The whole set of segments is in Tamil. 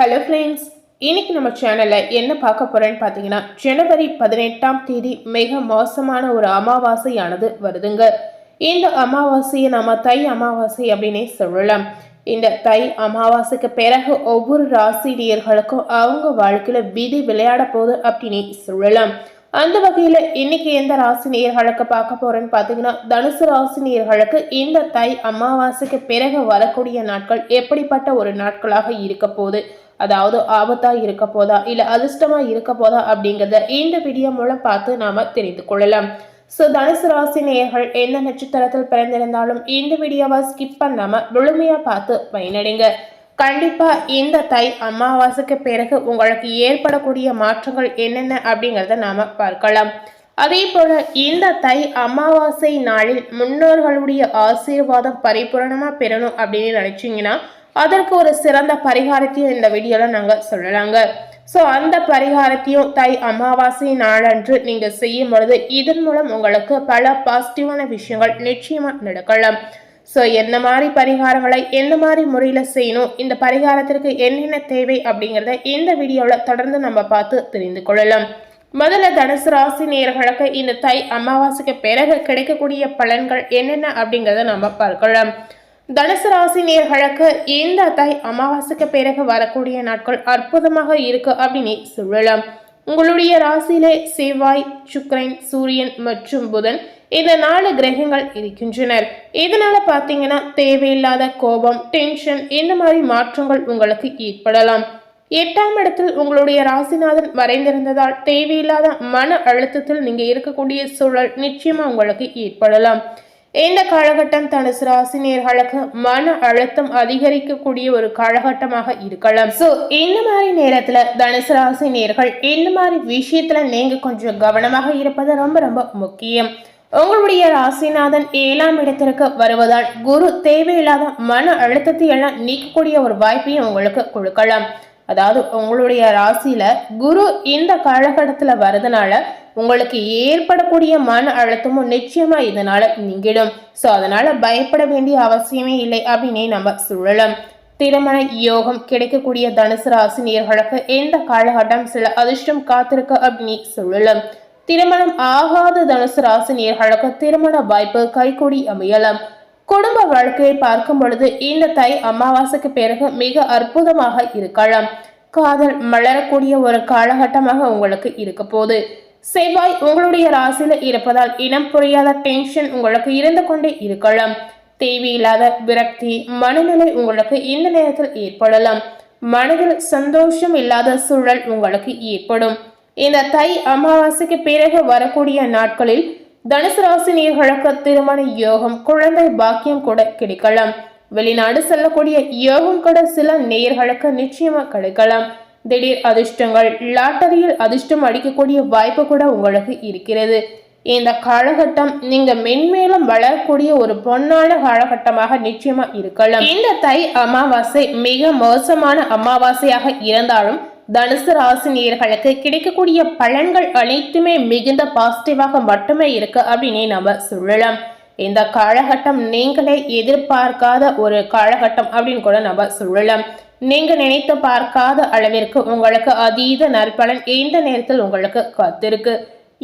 ஹலோ ஃப்ரெண்ட்ஸ் இன்னைக்கு நம்ம சேனலில் என்ன பார்க்க போகிறேன்னு பார்த்தீங்கன்னா ஜனவரி பதினெட்டாம் தேதி மிக மோசமான ஒரு அமாவாசையானது வருதுங்க. இந்த அமாவாசையை நம்ம தை அமாவாசை அப்படின்னே சொல்லலாம். இந்த தை அமாவாசைக்கு பிறகு ஒவ்வொரு ராசினியர்களுக்கும் அவங்க வாழ்க்கையில் விதி விளையாட போகுது அப்படின்னு சொல்லலாம். அந்த வகையில் இன்னைக்கு எந்த ராசி நேர்களுக்கு பார்க்க போகிறேன்னு பார்த்தீங்கன்னா தனுசு ராசினியர்களுக்கு இந்த தை அமாவாசைக்கு பிறகு வரக்கூடிய நாட்கள் எப்படிப்பட்ட ஒரு நாட்களாக இருக்க போகுது அதாவது ஆபத்தா இருக்க போதா இல்ல அதிர்ஷ்டமா இருக்க போதா அப்படிங்கிறத இந்த வீடியோ மூலம் பார்த்து நாம தெரிந்து கொள்ளலாம். ஸோ தனுசு ராசி நேயர்கள் எந்த நட்சத்திரத்தில் பிறந்திருந்தாலும் இந்த வீடியோவை ஸ்கிப் பண்ணாம முழுமையா பார்த்து பயனடைங்க. கண்டிப்பா இந்த தை அமாவாசைக்கு பிறகு உங்களுக்கு ஏற்படக்கூடிய மாற்றங்கள் என்னென்ன அப்படிங்கிறத நாம பார்க்கலாம். அதே போல இந்த தை அமாவாசை நாளில் முன்னோர்களுடைய ஆசீர்வாதம் பரிபூரணமா பெறணும் அப்படின்னு நினைச்சீங்கன்னா அதற்கு ஒரு சிறந்த பரிகாரத்தையும் இந்த வீடியோல நாங்க சொல்லலாங்க. ஸோ அந்த பரிகாரத்தையும் தை அமாவாசை நாளன்று நீங்க செய்யும் பொழுது இதன் மூலம் உங்களுக்கு பல பாசிட்டிவான விஷயங்கள் நிச்சயமா நடக்கலாம். ஸோ என்ன மாதிரி பரிகாரங்களை எந்த மாதிரி முறையில் செய்யணும் இந்த பரிகாரத்திற்கு என்னென்ன தேவை அப்படிங்கிறத இந்த வீடியோவில் தொடர்ந்து நம்ம பார்த்து தெரிந்து கொள்ளலாம். முதல்ல தனுசு ராசி நேர்களுக்கு இந்த தை அமாவாசைக்கு பிறகு கிடைக்கக்கூடிய பலன்கள் என்னென்ன அப்படிங்கிறத நம்ம பார்க்கலாம். தனுசு ராசி நேர்களுக்கு இந்த தாய் அமாவாசைக்கு பிறகு வரக்கூடிய நாட்கள் அற்புதமாக இருக்கு அப்படின்னு சொல்லலாம். உங்களுடைய ராசியிலே செவ்வாய் சுக்கரன் சூரியன் மற்றும் புதன் இந்த நாலு கிரகங்கள் இருக்கின்றனர். இதனால பார்த்தீங்கன்னா தேவையில்லாத கோபம் டென்ஷன் இந்த மாதிரி மாற்றங்கள் உங்களுக்கு ஏற்படலாம். எட்டாம் இடத்தில் உங்களுடைய ராசிநாதன் மறைந்திருந்ததால் தேவையில்லாத மன அழுத்தத்தில் நீங்க இருக்கக்கூடிய சூழல் நிச்சயமா உங்களுக்கு ஏற்படலாம். இந்த காலகட்டம் தனுசு ராசினியர்களுக்கு மன அழுத்தம் அதிகரிக்கக்கூடிய ஒரு காலகட்டமாக இருக்கலாம். சோ இந்த மாதிரி நேரத்துல தனுசு ராசினியர்கள் இந்த மாதிரி விஷயத்துல நீங்க கொஞ்சம் கவனமாக இருப்பது ரொம்ப ரொம்ப முக்கியம். உங்களுடைய ராசிநாதன் ஏழாம் இடத்திற்கு வருவதால் குரு தேவையில்லாத மன அழுத்தத்தை எல்லாம் நீக்கக்கூடிய ஒரு வாய்ப்பையும் உங்களுக்கு கொடுக்கலாம். அதாவது உங்களுடைய ராசியில குரு இந்த காலகட்டத்துல வரதுனால உங்களுக்கு ஏற்படக்கூடிய மன அழுத்தமும் நிச்சயமா இதனால நீங்கிடும். ஸோ அதனால பயப்பட வேண்டிய அவசியமே இல்லை அப்படின்னே நம்ம சொல்லலாம். திருமண யோகம் கிடைக்கக்கூடிய தனுசு ராசி நேர்களுக்கு எந்த காலகட்டம் சில அதிர்ஷ்டம் காத்திருக்கு அப்படின்னு சொல்லலாம். திருமணம் ஆகாத தனுசு ராசி நேர்களுக்கு திருமண வாய்ப்பு கைகூடி அமையலாம். குடும்ப வாழ்க்கையை பார்க்கும் பொழுது இந்த தை அமாவாசைக்கு பிறகு மிக அற்புதமாக இருக்கலாம். காதல் மலரக்கூடிய ஒரு காலகட்டமாக உங்களுக்கு இருக்க போகுது செவ்வாய் உங்களுடைய ராசியில இருப்பதால் இனம் புரியாத டென்ஷன் உங்களுக்கு இருந்து கொண்டே இருக்கலாம். தேவையில்லாத விரக்தி மனநிலை உங்களுக்கு இந்த நேரத்தில் ஏற்படலாம். மனதில் சந்தோஷம் இல்லாத சூழல் உங்களுக்கு ஏற்படும். இந்த தை அமாவாசைக்கு பிறகு வரக்கூடிய நாட்களில் தனுசு ராசி நீர்களுக்கு திருமண யோகம் குழந்தை பாக்கியம் கூட கிடைக்கலாம். வெளிநாடு செல்லக்கூடிய யோகம் கூட சில நேயர்களுக்கு நிச்சயமாக கிடைக்கலாம். திடீர் அதிர்ஷ்டங்கள். லாட்டரியில் அதிர்ஷ்டம் அடிக்கக்கூடிய வாய்ப்பு கூட உங்களுக்கு இருக்கிறது. இந்த காலகட்டம் நீங்க மென்மேலும் வளரக்கூடிய ஒரு பொன்னான காலகட்டமாக நிச்சயமா இருக்கலாம். இந்த தை அமாவாசை மிக மோசமான அமாவாசையாக இருந்தாலும் தனுசு ராசி நேர்களுக்கு கிடைக்கக்கூடிய பலன்கள் அனைத்துமே மிகுந்த பாசிட்டிவாக மட்டுமே இருக்கு அப்படின்னு நம்ம சொல்லலாம். இந்த காலகட்டம் நீங்களே எதிர்பார்க்காத ஒரு காலகட்டம் அப்படின்னு கூட நம்ம சொல்லலாம். நீங்க நினைத்து பார்க்காத அளவிற்கு உங்களுக்கு அதீத நற்பலன் எந்த நேரத்தில் உங்களுக்கு காத்திருக்கு.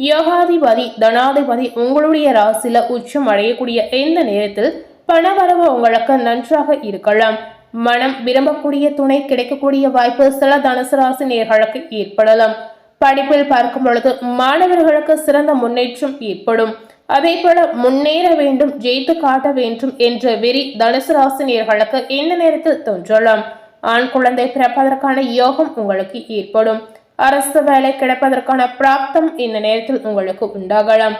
யோகாதிபதி தனாதிபதி உங்களுடைய ராசியில உச்சம் அடையக்கூடிய எந்த நேரத்தில் பணவரவு உங்களுக்கு நன்றாக இருக்கலாம். மனம் விரும்பக்கூடிய துணை கிடைக்கக்கூடிய வாய்ப்பு சில தனுசு ராசி நேர்களுக்கு ஏற்படலாம். படிப்பில் பார்க்கும் பொழுது மாணவர்களுக்கு சிறந்த முன்னேற்றம் ஏற்படும். அதே போல முன்னேற வேண்டும் ஜெயித்து காட்ட வேண்டும் என்ற வெறி தனுசு ராசி நேர்களுக்கு எந்த நேரத்தில் தோன்றலாம். ஆண் குழந்தை பிறப்பதற்கான யோகம் உங்களுக்கு ஏற்படும். அரசு வேலை கிடைப்பதற்கான பிராப்தம் இந்த நேரத்தில் உங்களுக்கு உண்டாகலாம்.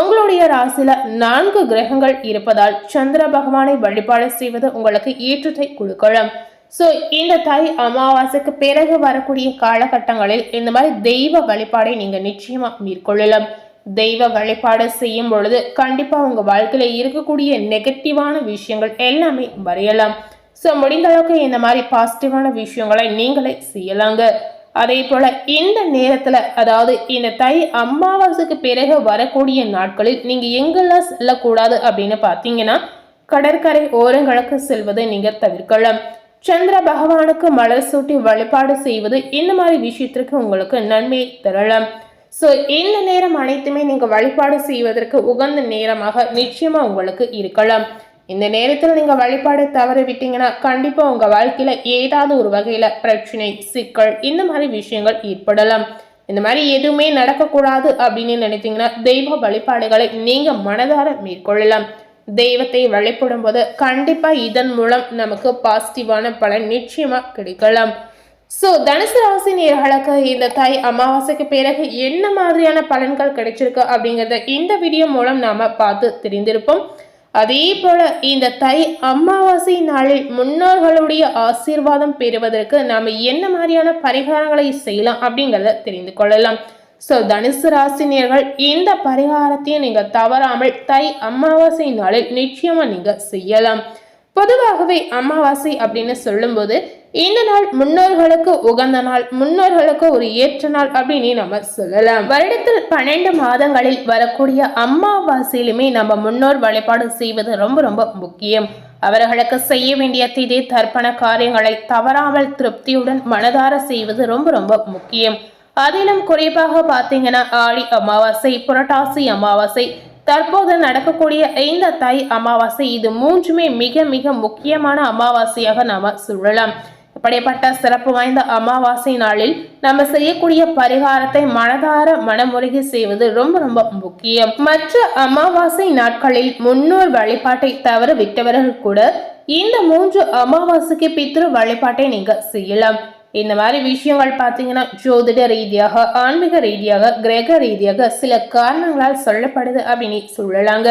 உங்களுடைய ராசியில நான்கு கிரகங்கள் இருப்பதால் சந்திர பகவானை வழிபாடு செய்வது உங்களுக்கு ஏற்றத்தை கொடுக்கலாம். ஸோ இந்த தை அமாவாசைக்கு பிறகு வரக்கூடிய காலகட்டங்களில் இந்த மாதிரி தெய்வ வழிபாடை நீங்க நிச்சயமா மேற்கொள்ளலாம். தெய்வ வழிபாடு செய்யும் பொழுது கண்டிப்பா உங்க வாழ்க்கையில இருக்கக்கூடிய நெகட்டிவான விஷயங்கள் எல்லாமே வரையலாம். ஸோ முடிந்த அளவுக்கு இந்த மாதிரி பாசிட்டிவான விஷயங்களை நீங்களே செய்யலாங்க. அதே போல இந்த நேரத்துல அதாவது இந்த தை அமாவாசைக்கு பிறகு வரக்கூடிய நாட்களில் நீங்க எங்கெல்லாம் செல்லக்கூடாது அப்படின்னு பார்த்தீங்கன்னா கடற்கரை ஓரங்களுக்கு செல்வதை நீங்க தவிர்க்கலாம். சந்திர பகவானுக்கு மலர் சூட்டி வழிபாடு செய்வது இந்த மாதிரி விஷயத்திற்கு உங்களுக்கு நன்மை தரலாம். ஸோ இந்த நேரம் அனைத்துமே நீங்க வழிபாடு செய்வதற்கு உகந்த நேரமாக நிச்சயமா உங்களுக்கு இருக்கலாம். இந்த நேரத்தில் நீங்கள் வழிபாடு தவற விட்டீங்கன்னா கண்டிப்பாக உங்கள் வாழ்க்கையில் ஏதாவது ஒரு வகையில் பிரச்சனை சிக்கல் இந்த மாதிரி விஷயங்கள் ஏற்படலாம். இந்த மாதிரி எதுவுமே நடக்கக்கூடாது அப்படின்னு நினைத்தீங்கன்னா தெய்வ வழிபாடுகளை நீங்கள் மனதார மேற்கொள்ளலாம். தெய்வத்தை வழிபடும் போது கண்டிப்பாக இதன் மூலம் நமக்கு பாசிட்டிவான பலன் நிச்சயமாக கிடைக்கலாம். ஸோ தனுசு ராசி நேர்களுக்கு இந்த தாய் அமாவாசைக்கு பிறகு என்ன மாதிரியான பலன்கள் கிடைச்சிருக்கு அப்படிங்கிறத இந்த வீடியோ மூலம் நாம் பார்த்து தெரிந்திருப்போம். அதே போல இந்த தை அமாவாசை நாளில் முன்னோர்களுடைய ஆசீர்வாதம் பெறுவதற்கு நாம் என்ன மாதிரியான பரிகாரங்களை செய்யலாம் அப்படிங்கிறத தெரிந்து கொள்ளலாம். ஸோ தனுசு ராசினியர்கள் இந்த பரிகாரத்தையும் நீங்கள் தவறாமல் தை அமாவாசை நாளில் நிச்சயமாக நீங்கள் செய்யலாம். பொதுவாகவே அமாவாசை அப்படின்னு சொல்லும்போது இந்த நாள் முன்னோர்களுக்கு உகந்த நாள் முன்னோர்களுக்கு ஒரு ஏற்ற நாள் அப்படின்னு நம்ம சொல்லலாம். வருடத்தில் பன்னெண்டு மாதங்களில் வரக்கூடிய அமாவாசையிலுமே நம்ம முன்னோர் வழிபாடு செய்வது ரொம்ப ரொம்ப முக்கியம். அவர்களுக்கு செய்ய வேண்டிய திதி தர்ப்பண காரியங்களை தவறாமல் திருப்தியுடன் மனதார செய்வது ரொம்ப ரொம்ப முக்கியம். அதிலும் குறிப்பாக பார்த்தீங்கன்னா ஆடி அமாவாசை புரட்டாசி அமாவாசை தற்போது நடக்கக்கூடிய இந்த தை அமாவாசை இது மூன்றுமே மிக மிக முக்கியமான அமாவாசையாக நாம சொல்லலாம். இப்படிப்பட்ட சிறப்பு வாய்ந்த அமாவாசை நாளில் நம்ம செய்யக்கூடிய பரிகாரத்தை மனதார மனமுருகி செய்வது ரொம்ப ரொம்ப முக்கியம். மற்ற அமாவாசை நாட்களில் முன்னோர் வழிபாட்டை தவிர விட்டவர்கள் கூட இந்த மூன்று அமாவாசைக்கு பித்ரு வழிபாட்டை நீங்க செய்யலாம். இந்த மாதிரி விஷயங்கள் பார்த்தீங்கன்னா ஜோதிட ரீதியாக ஆன்மீக ரீதியாக கிரக ரீதியாக சில காரணங்களால் சொல்லப்படுது அப்படின்னு சொல்லலாங்க.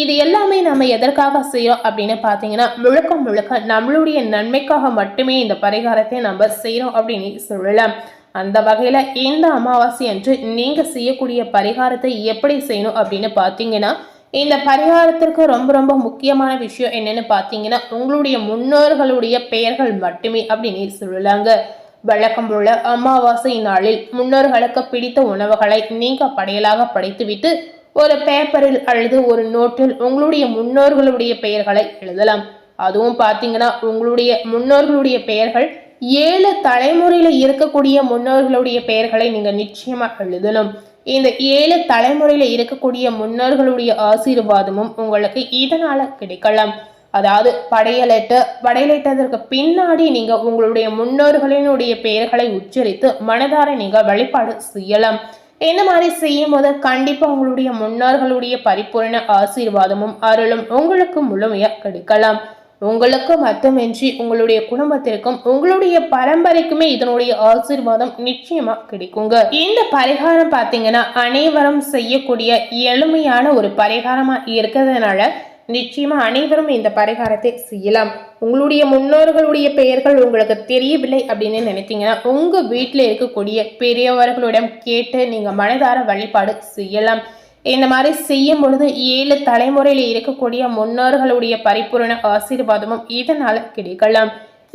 இது எல்லாமே நம்ம எதற்காக செய்யறோம் அப்படின்னு பார்த்தீங்கன்னா முழுக்க முழுக்க நம்மளுடைய நன்மைக்காக மட்டுமே இந்த பரிகாரத்தை நம்ம செய்கிறோம் அப்படின்னு சொல்லலாம். அந்த வகையில் இந்த அமாவாசை அன்று நீங்கள் செய்யக்கூடிய பரிகாரத்தை எப்படி செய்யணும் அப்படின்னு பார்த்தீங்கன்னா இந்த பரிகாரத்திற்கு ரொம்ப ரொம்ப முக்கியமான விஷயம் என்னன்னு பார்த்தீங்கன்னா உங்களுடைய முன்னோர்களுடைய பெயர்கள் மட்டுமே அப்படின்னு சொல்லலாங்க. வழக்கம் போல அமாவாசை நாளில் முன்னோர்களுக்கு பிடித்த உணவுகளை நீங்க படையலாக படைத்துவிட்டு ஒரு பேப்பரில் அல்லது ஒரு நோட்டில் உங்களுடைய முன்னோர்களுடைய பெயர்களை எழுதலாம். அதுவும் பார்த்தீங்கன்னா உங்களுடைய முன்னோர்களுடைய பெயர்கள் ஏழு தலைமுறையில் இருக்கக்கூடிய முன்னோர்களுடைய பெயர்களை நீங்க நிச்சயமா எழுதணும். இந்த ஏழு தலைமுறையில் இருக்கக்கூடிய முன்னோர்களுடைய ஆசீர்வாதமும் உங்களுக்கு இதனால கிடைக்கலாம். அதாவது படையலிட்டு படையலிட்டதற்கு பின்னாடி நீங்க உங்களுடைய முன்னோர்களினுடைய பெயர்களை உச்சரித்து மனதார நீங்க வழிபாடு செய்யலாம். இந்த மாதிரி செய்யும் போது கண்டிப்பா உங்களுடைய முன்னோர்களுடைய பரிபூர்ண ஆசீர்வாதமும் அருளும் உங்களுக்கு முழுமையா கிடைக்கலாம். உங்களுக்கு மட்டுமின்றி உங்களுடைய குடும்பத்திற்கும் உங்களுடைய பரம்பரைக்குமே இதனுடைய ஆசீர்வாதம் நிச்சயமா கிடைக்குங்க. இந்த பரிகாரம் பார்த்தீங்கன்னா அனைவரும் செய்யக்கூடிய எளிமையான ஒரு பரிகாரமா இருக்கிறதுனால நிச்சயமா அனைவரும் இந்த பரிகாரத்தை செய்யலாம். உங்களுடைய முன்னோர்களுடைய பெயர்கள் உங்களுக்கு தெரியவில்லை அப்படின்னு நினைத்தீங்கன்னா உங்க வீட்டில் இருக்கக்கூடிய பெரியவர்களிடம் கேட்டு நீங்க மனதார வழிபாடு செய்யலாம். இந்த மாதிரி செய்யும் பொழுது ஏழு தலைமுறையில் இருக்கக்கூடிய முன்னோர்களுடைய பரிபூரண ஆசீர்வாதமும் இதனால் கிடைக்கலாம்.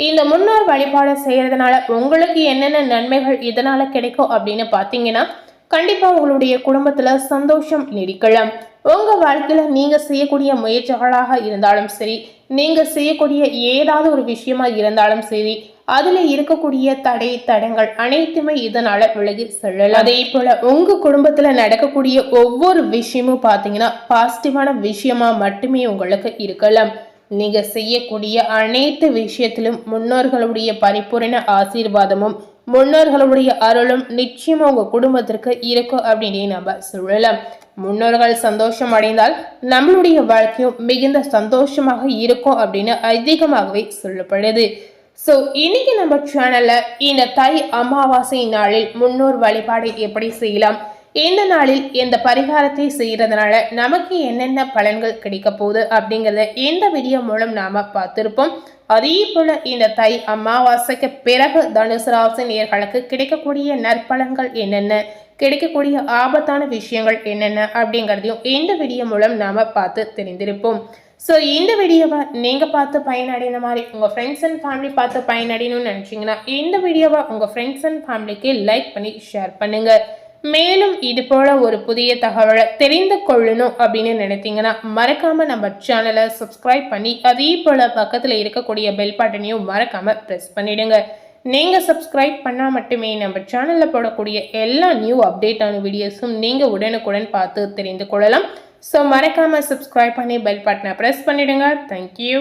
இந்த முன்னோர் வழிபாடு செய்கிறதுனால உங்களுக்கு என்னென்ன நன்மைகள் இதனால் கிடைக்கும் அப்படின்னு பார்த்தீங்கன்னா கண்டிப்பாக உங்களுடைய குடும்பத்தில் சந்தோஷம் நீடிக்கலாம். உங்கள் வாழ்க்கையில் நீங்கள் செய்யக்கூடிய முயற்சிகளாக இருந்தாலும் சரி நீங்கள் செய்யக்கூடிய ஏதாவது ஒரு விஷயமாக இருந்தாலும் சரி அதுல இருக்கக்கூடிய தடை தடங்கள் அனைத்துமே இதனால விலகி செல்லலாம். அதே போல உங்க குடும்பத்துல நடக்கக்கூடிய ஒவ்வொரு விஷயமும் பாத்தீங்கன்னா பாசிட்டிவான விஷயமா மட்டுமே உங்களுக்கு இருக்கலாம். நீங்க செய்யக்கூடிய அனைத்து விஷயத்திலும் முன்னோர்களுடைய பரிபூரண ஆசீர்வாதமும் முன்னோர்களுடைய அருளும் நிச்சயமா உங்க குடும்பத்திற்கு இருக்கும் அப்படின்னு நம்ம சொல்லலாம். முன்னோர்கள் சந்தோஷம் அடைந்தால் நம்மளுடைய வாழ்க்கையும் மிகுந்த சந்தோஷமாக இருக்கும் அப்படின்னு அதிகமாகவே சொல்லப்படுது. ஸோ இன்னைக்கு நம்ம சேனல்ல இந்த தை அமாவாசை நாளில் முன்னோர் வழிபாடு எப்படி செய்யலாம்? இந்த நாளில் இந்த பரிகாரத்தை செய்கிறதுனால நமக்கு என்னென்ன பலன்கள் கிடைக்க போகுது அப்படிங்கிறத இந்த வீடியோ மூலம் நாம பார்த்துருப்போம். அதே போல இந்த தை அமாவாசைக்கு பிறகு தனுசு ராசி நேர்களுக்கு கிடைக்கக்கூடிய நற்பலன்கள் என்னென்ன? கிடைக்கக்கூடிய ஆபத்தான விஷயங்கள் என்னென்ன அப்படிங்கிறதையும் இந்த வீடியோ மூலம் நாம பார்த்து தெரிந்திருப்போம். ஸோ இந்த வீடியோவை நீங்கள் பார்த்து பயனடைந்த மாதிரி உங்கள் ஃப்ரெண்ட்ஸ் அண்ட் ஃபேமிலி பார்த்து பயனடையணும்னு நினச்சிங்கன்னா இந்த வீடியோவை உங்கள் ஃப்ரெண்ட்ஸ் அண்ட் ஃபேமிலிக்கு லைக் பண்ணி ஷேர் பண்ணுங்கள் மேலும் இது போல் ஒரு புதிய தகவலை தெரிந்து கொள்ளணும் அப்படின்னு நினைத்தீங்கன்னா மறக்காமல் நம்ம சேனலை சப்ஸ்கிரைப் பண்ணி அதே போல் பக்கத்தில் இருக்கக்கூடிய பெல் பட்டனையும் மறக்காமல் ப்ரெஸ் பண்ணிவிடுங்க நீங்கள் சப்ஸ்கிரைப் பண்ணால் மட்டுமே நம்ம சேனலில் போடக்கூடிய எல்லா நியூ அப்டேட்டான வீடியோஸும் நீங்கள் உடனுக்குடன் பார்த்து தெரிந்து கொள்ளலாம். ஸோ மறக்காமல் சப்ஸ்கிரைப் பண்ணி பெல் பட்டனை ப்ரெஸ் பண்ணிடுங்க. தேங்க்யூ